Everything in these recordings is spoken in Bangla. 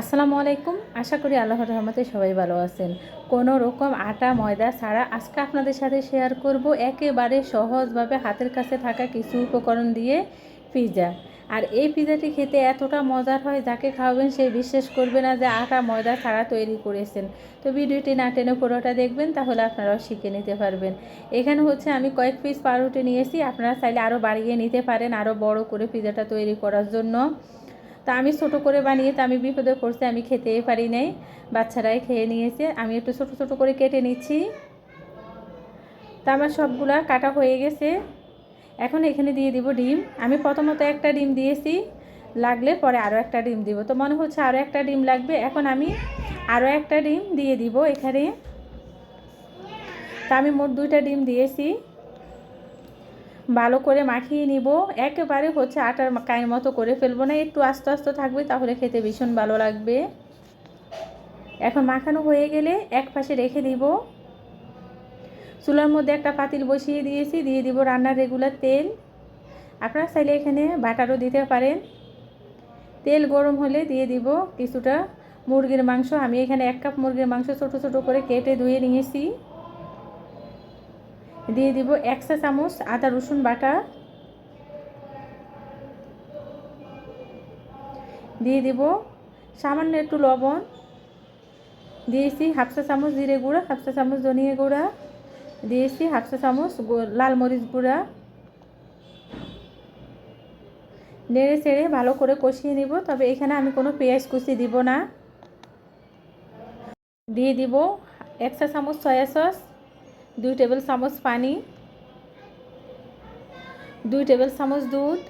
আসসালামু আলাইকুম। আশা করি আল্লাহর রহমতে সবাই ভালো আছেন। কোনো রকম আটা, ময়দা ছাড়া আজকে আপনাদের সাথে শেয়ার করব একেবারে সহজভাবে হাতের কাছে থাকা কিছু উপকরণ দিয়ে পিৎজা আর এই পিৎজাটি খেতে এতটা মজার হয়, যাকে খাওয়াবেন সে বিশ্বাস করবে না যে আটা, ময়দা ছাড়া তৈরি করেছেন। তো ভিডিওটি না টেনে পুরোটা দেখবেন, তাহলে আপনারাও শিখে নিতে পারবেন। এখানে হচ্ছে আমি কয়েক পিস পাউরুটি নিয়েছি, আপনারা চাইলে আরও বাড়িয়ে নিতে পারেন আরও বড় করে পিৎজাটা তৈরি করার জন্য। তা আমি ছোটো করে বানিয়ে তো আমি বিপদে পড়ছি, আমি খেতেই পারি নাই। বাচ্চারাই খেয়ে নিয়েছে, আমি একটু ছোটো ছোটো করে কেটে নিচ্ছি। তা আমার সবগুলা কাটা হয়ে গেছে। এখন এখানে দিয়ে দিব ডিম। আমি প্রথমত একটা ডিম দিয়েছি, লাগলে পরে আরও একটা ডিম দিব। তো মনে হচ্ছে আরও একটা ডিম লাগবে, এখন আমি আরও একটা ডিম দিয়ে দিব এখানে। তা আমি মোট দুইটা ডিম দিয়েছি। ভালো করে মাখিয়ে নিব। একেবারে হচ্ছে আটার কায়ের মতো করে ফেলব না, একটু আস্তে আস্তে থাকবে তাহলে খেতে ভীষণ ভালো লাগবে। এখন মাখানো হয়ে গেলে এক পাশে রেখে দিব। চুলার মধ্যে একটা পাতিল বসিয়ে দিয়েছি, দিয়ে দিব রান্নার রেগুলার তেল। আপনারা চাইলে এখানে বাটারও দিতে পারেন। তেল গরম হলে দিয়ে দিব কিছুটা মুরগির মাংস। আমি এখানে এক কাপ মুরগির মাংস ছোটো ছোটো করে কেটে ধুয়ে নিয়েছি। দিয়ে দিব এক চা চামচ আদা, রসুন বাটা। দিয়ে দিব সামান্য একটু লবণ। দিয়েছি হাফ চা চামচ জিরে গুঁড়া, হাফ চা চামচ ধনিয়া গুঁড়া। দিয়েছি হাফ চা চামচ লাল মরিচ গুঁড়া। নেড়ে চেড়ে ভালো করে কষিয়ে নিব, তবে এখানে আমি কোনো পেঁয়াজ কুচি দিব না। দিয়ে দিব এক চা চামচ সয়া সস। দুই টেবিল চামচ পানি, দুই টেবিল চামচ দুধ।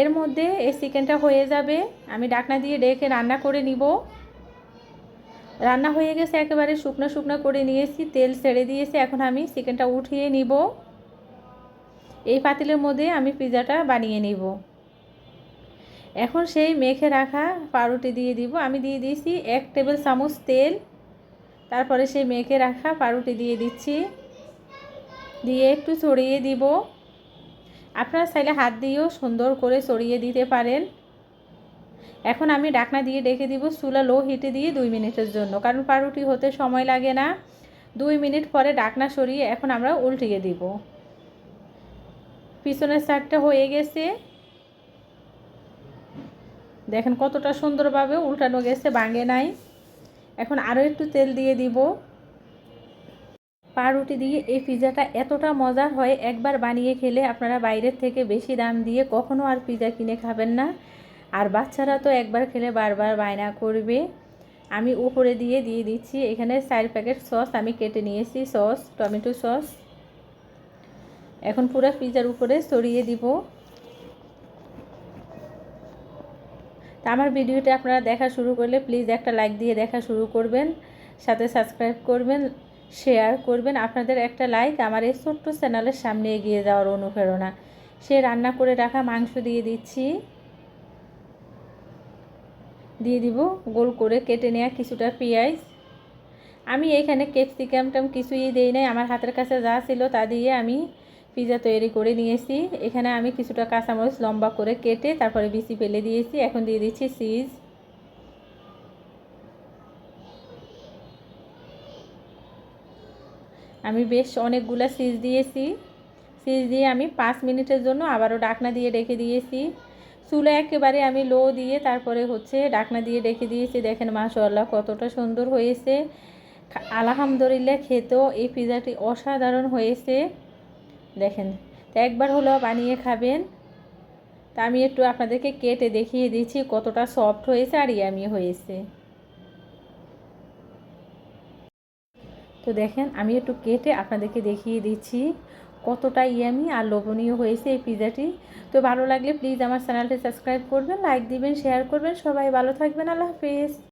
এর মধ্যে এই চিকেনটা হয়ে যাবে। আমি ডাকনা দিয়ে ডেকে রান্না করে নিব। রান্না হয়ে গেছে, একেবারে শুকনো শুকনো করে নিয়েছি, তেল ছেড়ে দিয়েছি। এখন আমি চিকেনটা উঠিয়ে নিব। এই পাতিলের মধ্যে আমি পিৎজাটা বানিয়ে নিব। এখন সেই মেখে রাখা পাউরুটি দিয়ে দিব। আমি দিয়ে দিয়েছি এক টেবিল চামচ তেল। তারপরে সেই মেখে রাখা পাউরুটি দিয়ে দিচ্ছি। দিয়ে একটু ছড়িয়ে দিব। আপনারা চাইলে হাত দিয়েও সুন্দর করে ছড়িয়ে দিতে পারেন। এখন আমি ডাকনা দিয়ে ডেকে দিব, চুলা লো হিটে দিয়ে দুই মিনিটের জন্য, কারণ পাউরুটি হতে সময় লাগে না। দুই মিনিট পরে ডাকনা সরিয়ে এখন আমরা উল্টিয়ে দিব। পিছনের সাইডটা হয়ে গেছে। দেখেন কতটা সুন্দরভাবে উল্টানো গেছে, ভাঙে নাই। এখন আরও একটু তেল দিয়ে দিব। পাউরুটি দিয়ে এই পিৎজাটা এতটা মজার হয়, একবার বানিয়ে খেলে আপনারা বাইরের থেকে বেশি দাম দিয়ে কখনো আর পিজা কিনে খাবেন না। আর বাচ্চারা তো একবার খেলে বারবার বায়না করবে। আমি উপরে দিয়ে দিয়ে দিচ্ছি, এখানে চার প্যাকেট সস আমি কেটে নিয়েছি, সস, টমেটো সস। এখন পুরো পিৎজার উপরে ছড়িয়ে দিব। তা আমার ভিডিওটা আপনারা দেখা শুরু করলে প্লিজ একটা লাইক দিয়ে দেখা শুরু করবেন, সাথে সাবস্ক্রাইব করবেন শেয়ার করবেন। আপনাদের একটা লাইক আমার এই ছোট্ট চ্যানেলের সামনে এগিয়ে যাওয়ার অনুপ্রেরণা। সে রান্না করে রাখা মাংস দিয়ে দিচ্ছি। দিয়ে দিব গোল করে কেটে নেওয়া কিছুটা পেঁয়াজ। আমি এইখানে এখানে ক্যাপসিকামটাম কিছুই দিই নাই, আমার হাতের কাছে যা ছিল তা দিয়ে আমি পিৎজা তৈরি করে নিয়েছি। এখানে আমি কিছুটা কাঁচামরিচ লম্বা করে কেটে তারপরে বিচি ফেলে দিয়েছি। এখন দিয়ে দিচ্ছি চিজ। আমি বেশ অনেকগুলো সিজ দিয়েছি। সিজ দিয়ে আমি পাঁচ মিনিটের জন্য আবারও ডাকনা দিয়ে রেখে দিয়েছি। চুলে একেবারে আমি লো দিয়ে তারপরে হচ্ছে ডাকনা দিয়ে রেখে দিয়েছি। দেখেন মাশাল্লাহ কতটা সুন্দর হয়েছে। আলহামদুলিল্লাহ খেতেও এই পিৎজাটি অসাধারণ হয়েছে। দেখেন। তো একবার হলো বানিয়ে খাবেন। তা আমি একটু আপনাদেরকে কেটে দেখিয়ে দিচ্ছি কতটা সফট হয়েছে আর ইয়ামি হয়েছে। তো দেখেন, আমি একটু কেটে আপনাদেরকে দেখিয়ে দিচ্ছি কতটা ইয়ামি আর লোভনীয় হয়েছে এই পিৎজাটি তো ভালো লাগলে প্লিজ আমার চ্যানেলটি সাবস্ক্রাইব করবেন লাইক দিবেন শেয়ার করবেন। সবাই ভালো থাকবেন, আল্লাহ হাফিজ।